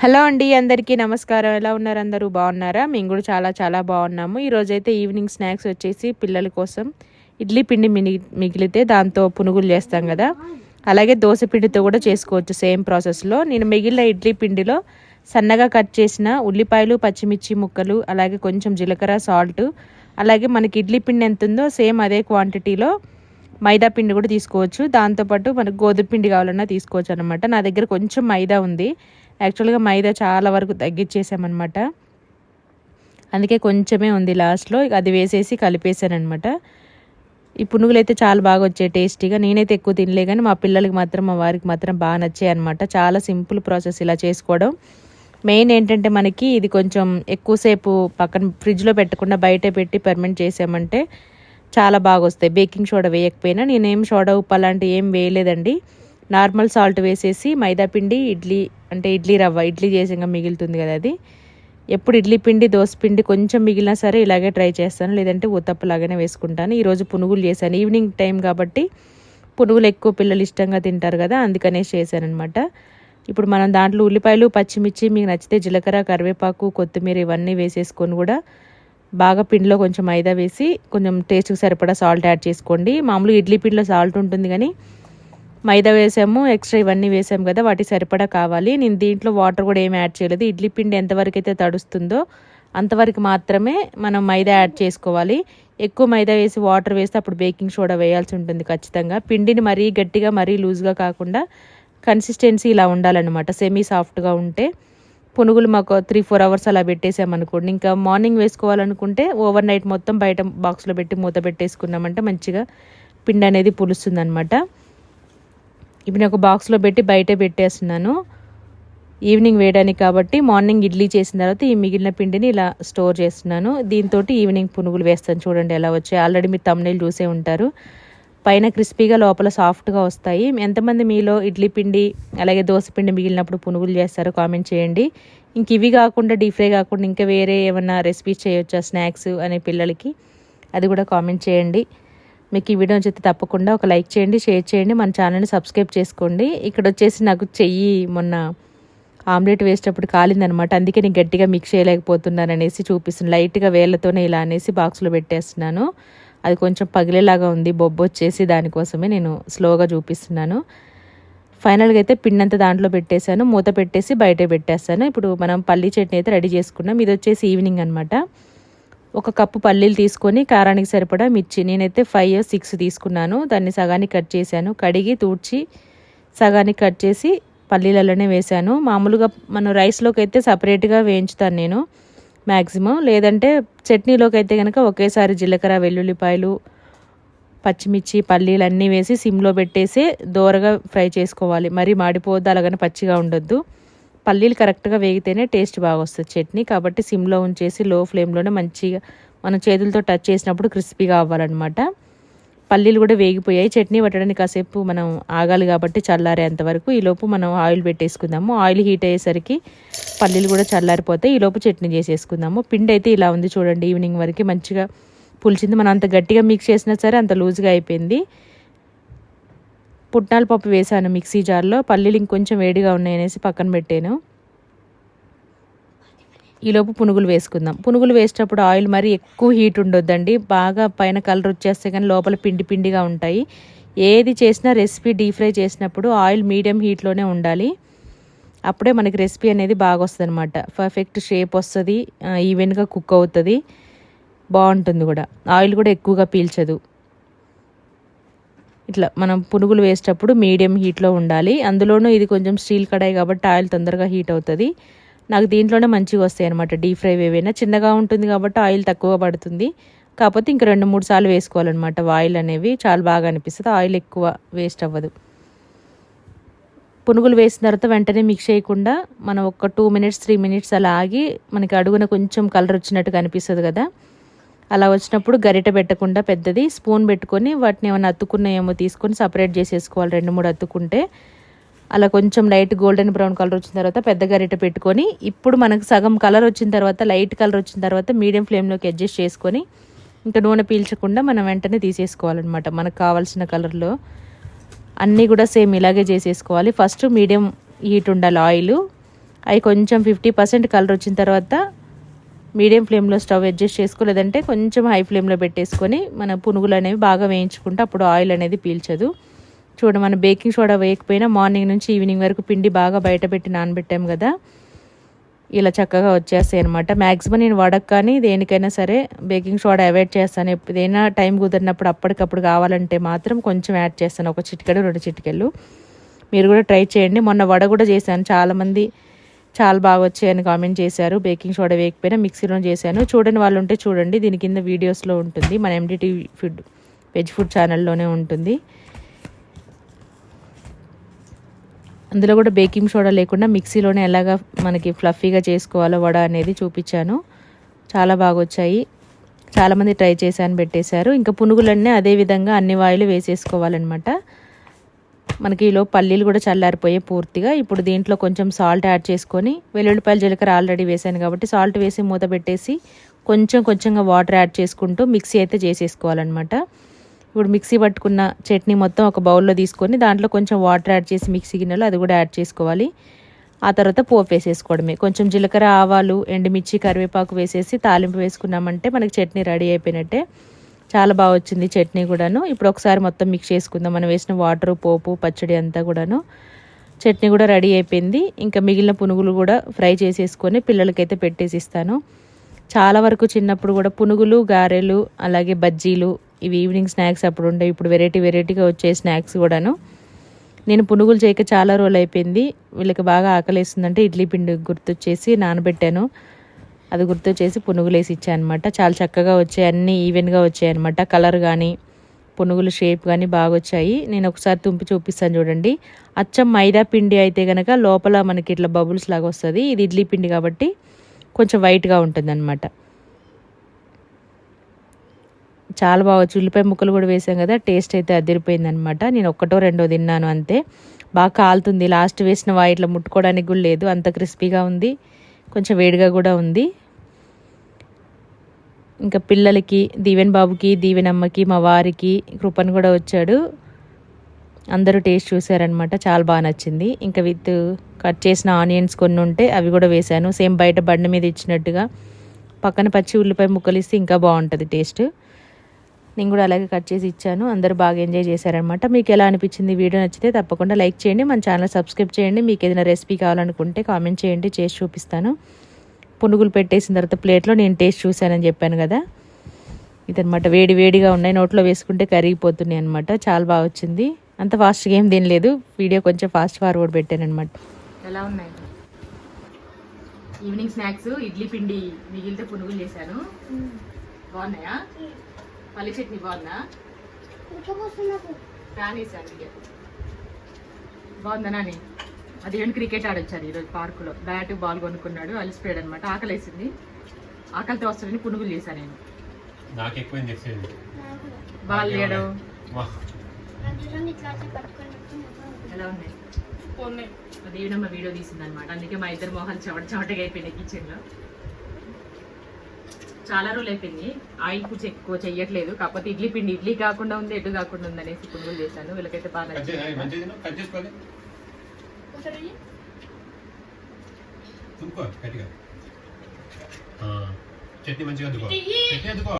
Hello అండి అందరికీ నమస్కారం. ఎలా ఉన్నారు అందరూ? బాగున్నారా? మేము కూడా చాలా చాలా బాగున్నాము. ఈరోజైతే ఈవినింగ్ స్నాక్స్ వచ్చేసి పిల్లల కోసం ఇడ్లీ పిండి మిగిలితే దాంతో పునుగులు చేస్తాం కదా. అలాగే దోశ పిండితో కూడా చేసుకోవచ్చు సేమ్ ప్రాసెస్లో. నేను మిగిలిన ఇడ్లీ పిండిలో సన్నగా కట్ చేసిన ఉల్లిపాయలు పచ్చిమిర్చి ముక్కలు అలాగే కొంచెం జీలకర్ర సాల్ట్. అలాగే మనకి ఇడ్లీ పిండి ఎంత ఉందో సేమ్ అదే క్వాంటిటీలో మైదా పిండి కూడా తీసుకోవచ్చు. దాంతోపాటు మనకు గోధుమ పిండి కావాలన్నా తీసుకోవచ్చు అనమాట నా దగ్గర కొంచెం మైదా ఉంది. యాక్చువల్గా మైదా చాలా వరకు తగ్గించేసామన్నమాట. అందుకే కొంచెమే ఉంది లాస్ట్లో. అది వేసేసి కలిపేశానమాట ఈ పునుగులు అయితే చాలా బాగా వచ్చాయి టేస్టీగా. నేనైతే ఎక్కువ తినలే కానీ మా పిల్లలకి మాత్రం మా వారికి మాత్రం బాగా నచ్చాయి అనమాట చాలా సింపుల్ ప్రాసెస్ ఇలా చేసుకోవడం. మెయిన్ ఏంటంటే మనకి ఇది కొంచెం ఎక్కువసేపు పక్కన ఫ్రిడ్జ్లో పెట్టకుండా బయట పెట్టి పర్మెంట్ చేసామంటే చాలా బాగా వస్తాయి. బేకింగ్ సోడా వేయకపోయినా నేనేం సోడా ఉప్పు అలాంటివి ఏం వేయలేదండి. నార్మల్ సాల్ట్ వేసేసి మైదాపిండి ఇడ్లీ అంటే ఇడ్లీ రవ్వ ఇడ్లీ చేసాక మిగులుతుంది కదా అది. ఎప్పుడు ఇడ్లీ పిండి దోశ పిండి కొంచెం మిగిలినా సరే ఇలాగే ట్రై చేస్తాను. లేదంటే లాగానే వేసుకుంటాను. ఈరోజు పునుగులు చేశాను. ఈవినింగ్ టైం కాబట్టి పునుగులు ఎక్కువ పిల్లలు ఇష్టంగా తింటారు కదా అందుకనేసి చేశానమాట ఇప్పుడు మనం దాంట్లో ఉల్లిపాయలు పచ్చిమిర్చి మీకు నచ్చితే జీలకర్ర కరివేపాకు కొత్తిమీర ఇవన్నీ వేసేసుకొని కూడా బాగా పిండిలో కొంచెం మైదా వేసి కొంచెం టేస్ట్కి సరిపడా సాల్ట్ యాడ్ చేసుకోండి. మామూలుగా ఇడ్లీ పిండిలో సాల్ట్ ఉంటుంది కానీ మైదా వేసాము ఎక్స్ట్రా ఇవన్నీ వేసాము కదా వాటి సరిపడా కావాలి. నేను దీంట్లో వాటర్ కూడా ఏమి యాడ్ చేయలేదు. ఇడ్లీ పిండి ఎంతవరకు అయితే తడుస్తుందో అంతవరకు మాత్రమే మనం మైదా యాడ్ చేసుకోవాలి. ఎక్కువ మైదా వేసి వాటర్ వేస్తే అప్పుడు బేకింగ్ సోడా వేయాల్సి ఉంటుంది ఖచ్చితంగా. పిండిని మరీ గట్టిగా మరీ లూజ్గా కాకుండా కన్సిస్టెన్సీ ఇలా ఉండాలన్నమాట. సెమీ సాఫ్ట్గా ఉంటే. పునుగులు మాకు త్రీ ఫోర్ అవర్స్ అలా పెట్టేసామనుకోండి ఇంకా మార్నింగ్ వేసుకోవాలనుకుంటే ఓవర్ నైట్ మొత్తం బయట బాక్స్లో పెట్టి మూత పెట్టేసుకున్నామంటే మంచిగా పిండి అనేది పులుస్తుంది అనమాట ఇప్పుడు నేను ఒక బాక్స్లో పెట్టి బయటే పెట్టేస్తున్నాను. ఈవినింగ్ వేయడానికి కాబట్టి మార్నింగ్ ఇడ్లీ చేసిన తర్వాత ఈ మిగిలిన పిండిని ఇలా స్టోర్ చేస్తున్నాను. దీంతో ఈవినింగ్ పునుగులు వేస్తాను. చూడండి ఎలా వచ్చాయి. ఆల్రెడీ మీరు తమ్నేలు చూసే ఉంటారు. పైన క్రిస్పీగా లోపల సాఫ్ట్గా వస్తాయి. ఎంతమంది మీలో ఇడ్లీ పిండి అలాగే దోశ పిండి మిగిలినప్పుడు పునుగులు చేస్తారో కామెంట్ చేయండి. ఇంక ఇవి కాకుండా డీప్ ఫ్రై కాకుండా ఇంకా వేరే ఏమన్నా రెసిపీస్ చేయొచ్చా? స్నాక్స్ అనే పిల్లలకి. అది కూడా కామెంట్ చేయండి. మీకు ఈ వీడియో నచ్చితే తప్పకుండా ఒక లైక్ చేయండి షేర్ చేయండి మన ఛానల్ని సబ్స్క్రైబ్ చేసుకోండి. ఇక్కడ వచ్చేసి నాకు చెయ్యి మొన్న ఆమ్లెట్ వేసేటప్పుడు కాలిందనమాట. అందుకే నేను గట్టిగా మిక్స్ చేయలేకపోతున్నాను అనేసి చూపిస్తున్నాను లైట్గా వేళ్ళతోనే ఇలా అనేసి బాక్స్లో పెట్టేస్తున్నాను. అది కొంచెం పగిలేలాగా ఉంది. బొబ్బు వచ్చేసి దానికోసమే నేను స్లోగా చూపిస్తున్నాను. ఫైనల్గా అయితే పిండంతా దాంట్లో పెట్టేశాను. మూత పెట్టేసి బయట పెట్టేస్తాను. ఇప్పుడు మనం పల్లీ చట్నీ అయితే రెడీ చేసుకున్నాం. ఇది వచ్చేసి ఈవినింగ్ అనమాట ఒక కప్పు పల్లీలు తీసుకొని కారానికి సరిపడా మిర్చి. నేనైతే ఫైవ్ సిక్స్ తీసుకున్నాను. దాన్ని సగానికి కట్ చేశాను. కడిగి తూడ్చి సగానికి కట్ చేసి పల్లీలలోనే వేశాను. మామూలుగా మనం రైస్లోకి అయితే సపరేట్గా వేయించుతాను నేను మ్యాక్సిమం లేదంటే చట్నీలోకి అయితే కనుక ఒకేసారి జీలకర్ర వెల్లుల్లిపాయలు పచ్చిమిర్చి పల్లీలు అన్నీ వేసి సిమ్లో పెట్టేసి దోరగా ఫ్రై చేసుకోవాలి. మరి మాడిపోద్దు అలాగని పచ్చిగా ఉండొద్దు. పల్లీలు కరెక్ట్గా వేగితేనే టేస్ట్ బాగా వస్తుంది చట్నీ. కాబట్టి సిమ్లో ఉంచేసి లో ఫ్లేమ్లోనే మంచిగా మనం చేతులతో టచ్ చేసినప్పుడు క్రిస్పీగా అవ్వాలన్నమాట. పల్లీలు కూడా వేగిపోయాయి. చట్నీ పట్టడానికి కాసేపు మనం ఆగాలి కాబట్టి చల్లారేంతవరకు ఈలోపు మనం ఆయిల్ పెట్టేసుకుందాము. ఆయిల్ హీట్ అయ్యేసరికి పల్లీలు కూడా చల్లారిపోతే ఈలోపు చట్నీ చేసేసుకుందాము. పిండి అయితే ఇలా ఉంది చూడండి. ఈవినింగ్ వరకు మంచిగా పులిచింది. మనం అంత గట్టిగా మిక్స్ చేసినా సరే అంత లూజ్గా అయిపోయింది. పుట్నాల పప్పు వేసాను మిక్సీ జార్లో. పల్లీలు ఇంకొంచెం వేడిగా ఉన్నాయనేసి పక్కన పెట్టాను. ఈలోపు పునుగులు వేసుకుందాం. పునుగులు వేసేటప్పుడు ఆయిల్ మరి ఎక్కువ హీట్ ఉండొద్దండి. బాగా పైన కలర్ వచ్చేస్తే కానీ లోపల పిండి పిండిగా ఉంటాయి. ఏది చేసినా రెసిపీ డీప్ ఫ్రై చేసినప్పుడు ఆయిల్ మీడియం హీట్లోనే ఉండాలి. అప్పుడే మనకి రెసిపీ అనేది బాగా వస్తుంది అనమాట పర్ఫెక్ట్ షేప్ వస్తుంది ఈవెన్గా కుక్ అవుతుంది. బాగుంటుంది కూడా. ఆయిల్ కూడా ఎక్కువగా పీల్చదు. ఇట్లా మనం పునుగులు వేసేటప్పుడు మీడియం హీట్లో ఉండాలి. అందులోనూ ఇది కొంచెం స్టీల్ కడాయి కాబట్టి ఆయిల్ తొందరగా హీట్ అవుతుంది. నాకు దీంట్లోనే మంచిగా వస్తాయి అనమాట డీప్ ఫ్రై ఏవైనా చిన్నగా ఉంటుంది కాబట్టి ఆయిల్ తక్కువ పడుతుంది. కాకపోతే ఇంక రెండు మూడు సార్లు వేసుకోవాలన్నమాట. ఆయిల్ అనేవి చాలా బాగా అనిపిస్తుంది. ఆయిల్ ఎక్కువ వేస్ట్ అవ్వదు. పునుగులు వేసిన తర్వాత వెంటనే మిక్స్ చేయకుండా మనం ఒక టూ మినిట్స్ త్రీ మినిట్స్ అలా ఆగి మనకి అడుగున కొంచెం కలర్ వచ్చినట్టు అనిపిస్తుంది కదా. అలా వచ్చినప్పుడు గరిట పెట్టకుండా పెద్దది స్పూన్ పెట్టుకొని వాటిని ఏమైనా అత్తుకున్నాయేమో తీసుకొని సపరేట్ చేసేసుకోవాలి రెండు మూడు అత్తుకుంటే అలా కొంచెం లైట్ గోల్డెన్ బ్రౌన్ కలర్ వచ్చిన తర్వాత పెద్ద గరిట పెట్టుకొని ఇప్పుడు మనకు సగం కలర్ వచ్చిన తర్వాత లైట్ కలర్ వచ్చిన తర్వాత మీడియం ఫ్లేమ్లోకి అడ్జస్ట్ చేసుకొని ఇంకా నూనె పీల్చకుండా మనం వెంటనే తీసేసుకోవాలన్నమాట. మనకు కావాల్సిన కలర్లో అన్నీ కూడా సేమ్ ఇలాగే చేసేసుకోవాలి. ఫస్ట్ మీడియం హీట్ ఉండాలి ఆయిల్ అవి కొంచెం ఫిఫ్టీ పర్సెంట్ కలర్ వచ్చిన తర్వాత మీడియం ఫ్లేమ్లో స్టవ్ అడ్జస్ట్ చేసుకోలేదంటే కొంచెం హై ఫ్లేమ్లో పెట్టేసుకొని మన పునుగులు అనేవి బాగా వేయించుకుంటే అప్పుడు ఆయిల్ అనేది పీల్చదు. చూడ మన బేకింగ్ సోడా వేయకపోయినా మార్నింగ్ నుంచి ఈవినింగ్ వరకు పిండి బాగా బయట పెట్టి నానబెట్టాం కదా. ఇలా చక్కగా వచ్చేస్తాయి అనమాట మ్యాక్సిమం నేను వడక కానీ దేనికైనా సరే బేకింగ్ సోడా అవాయిడ్ చేస్తాను. ఏదైనా టైం కుదిరినప్పుడు అప్పటికప్పుడు కావాలంటే మాత్రం కొంచెం యాడ్ చేస్తాను. ఒక చిటికెడు రెండు చిటికెళ్ళు. మీరు కూడా ట్రై చేయండి. మొన్న వడ కూడా చేశాను. చాలామంది చాలా బాగా వచ్చాయని కామెంట్ చేశారు. బేకింగ్ సోడా వేయకపోయినా మిక్సీలో చేశాను. చూడని వాళ్ళు ఉంటే చూడండి. దీని కింద వీడియోస్లో ఉంటుంది. మన ఎండిటీ ఫుడ్ వెజ్ ఫుడ్ ఛానల్లోనే ఉంటుంది. అందులో కూడా బేకింగ్ సోడా లేకుండా మిక్సీలోనే ఎలాగా మనకి ఫ్లఫీగా చేసుకోవాలో వడ అనేది చూపించాను. చాలా బాగా వచ్చాయి. చాలామంది ట్రై చేశాను పెట్టేశారు. ఇంకా పునుగులన్నీ అదే విధంగా అన్ని వాయిలు వేసేసుకోవాలన్నమాట. మనకి ఈలో పల్లీలు కూడా చల్లారిపోయాయి పూర్తిగా. ఇప్పుడు దీంట్లో కొంచెం సాల్ట్ యాడ్ చేసుకొని వెల్లుల్లిపాయలు జీలకర్ర ఆల్రెడీ వేసాను కాబట్టి సాల్ట్ వేసి మూత పెట్టేసి కొంచెం కొంచెంగా వాటర్ యాడ్ చేసుకుంటూ మిక్సీ అయితే చేసేసుకోవాలన్నమాట. ఇప్పుడు మిక్సీ పట్టుకున్న చట్నీ మొత్తం ఒక బౌల్లో తీసుకొని దాంట్లో కొంచెం వాటర్ యాడ్ చేసి మిక్సీ గిన్నెలో అది కూడా యాడ్ చేసుకోవాలి. ఆ తర్వాత పోపు వేసేసుకోవడమే. కొంచెం జీలకర్ర ఆవాలు ఎండుమిర్చి కరివేపాకు వేసేసి తాలింపు వేసుకున్నామంటే మనకి చట్నీ రెడీ అయిపోయినట్టే. చాలా బాగా వచ్చింది చట్నీ కూడాను. ఇప్పుడు ఒకసారి మొత్తం మిక్స్ చేసుకుందాం. మనం వేసిన వాటర్ పోపు పచ్చడి అంతా కూడాను. చట్నీ కూడా రెడీ అయిపోయింది. ఇంకా మిగిలిన పునుగులు కూడా ఫ్రై చేసేసుకొని పిల్లలకైతే పెట్టేసి ఇస్తాను చాలా వరకు చిన్నప్పుడు కూడా పునుగులు గారెలు అలాగే బజ్జీలు ఇవి ఈవినింగ్ స్నాక్స్ అప్పుడు ఉండే ఇప్పుడు వెరైటీ వెరైటీగా వచ్చే స్నాక్స్ కూడాను. నేను పునుగులు చేయక చాలా రోజులు అయిపోయింది. వీళ్ళకి బాగా ఆకలేస్తుందంటే ఇడ్లీ పిండి గుర్తొచ్చేసి నానబెట్టాను. అది గుర్తు పునుగులు వేసి ఇచ్చాను అనమాట చాలా చక్కగా వచ్చాయి అన్నీ ఈవెన్గా వచ్చాయి అనమాట కలర్ కానీ పునుగులు షేప్ కానీ బాగా వచ్చాయి నేను ఒకసారి తుంపి చూపిస్తాను చూడండి. అచ్చం మైదా పిండి అయితే కనుక లోపల మనకి ఇట్లా బబుల్స్ లాగా వస్తుంది. ఇది ఇడ్లీ పిండి కాబట్టి కొంచెం వైట్గా ఉంటుంది అనమాట చాలా బాగా వచ్చి ఉల్లిపాయ ముక్కలు కూడా వేసాం కదా టేస్ట్ అయితే అదిరిపోయింది అనమాట నేను ఒక్కటో రెండో తిన్నాను అంతే. బాగా కాలుతుంది. లాస్ట్ వేసిన వా ఇట్లా ముట్టుకోవడానికి కూడా లేదు. అంత క్రిస్పీగా ఉంది. కొంచెం వేడిగా కూడా ఉంది. ఇంకా పిల్లలకి దీవెన్ బాబుకి దీవెనమ్మకి మా వారికి కృపన్ కూడా వచ్చాడు. అందరూ టేస్ట్ చూసారనమాట చాలా బాగా నచ్చింది. ఇంకా విత్ కట్ చేసిన ఆనియన్స్ కొన్ని ఉంటే అవి కూడా వేశాను. సేమ్ బయట బండి మీద ఇచ్చినట్టుగా. పక్కన పచ్చి ఉల్లిపాయ ముక్కలు ఇస్తే ఇంకా బాగుంటుంది టేస్ట్. నేను కూడా అలాగే కట్ చేసి ఇచ్చాను. అందరూ బాగా ఎంజాయ్ చేశారనమాట మీకు ఎలా అనిపించింది వీడియో నచ్చితే తప్పకుండా లైక్ చేయండి. మన ఛానల్ సబ్స్క్రైబ్ చేయండి. మీకు ఏదైనా రెసిపీ కావాలనుకుంటే కామెంట్ చేయండి. చేసి చూపిస్తాను. పునుగులు పెట్టేసిన తర్వాత ప్లేట్లో నేను టేస్ట్ చూశానని చెప్పాను కదా. ఇదనమాట వేడి వేడిగా ఉన్నాయి. నోట్లో వేసుకుంటే కరిగిపోతున్నాయి అనమాట చాలా బాగా వచ్చింది. అంత ఫాస్ట్గా ఏం తినలేదు. వీడియో కొంచెం ఫాస్ట్ ఫార్వర్డ్ పెట్టాను అనమాట ఎలా ఉన్నాయి? ఈవినింగ్ స్నాక్స్ ఇడ్లీ పిండి మిగిలితే పునుగులు చేశాను. బాగున్నాయా? పల్లి చట్నీ బాగుందా? ఇక. బాగుందా నాని? అది ఏమి క్రికెట్ ఆడొచ్చారు ఈరోజు పార్కులో బ్యాట్ బాల్ కొనుక్కున్నాడు అలిసిపోయాడు అనమాట ఆకలేసింది. ఆకలితో వస్తాడని పునుగులు చేశాను నేను. నాకు ఎక్కువ తెచ్చేది బాల్ లేడు. ఎలా ఉన్నాయి? అది వీడియో తీసింది అనమాట అందుకే మా ఇద్దరు మొహాలు చెమట చెమటగా అయిపోయినాయి కిచెన్లో చాలా రోజులు అయిపోయింది ఆయిల్ పూజ ఎక్కువ చెయ్యట్లేదు. కాకపోతే ఇడ్లీ పిండి ఇడ్లీ కాకుండా ఉంది ఎటు కాకుండా ఉంది అనేసి పునుగులు చేశాను. వీళ్ళకైతే బాగా చట్నీ మంచిగా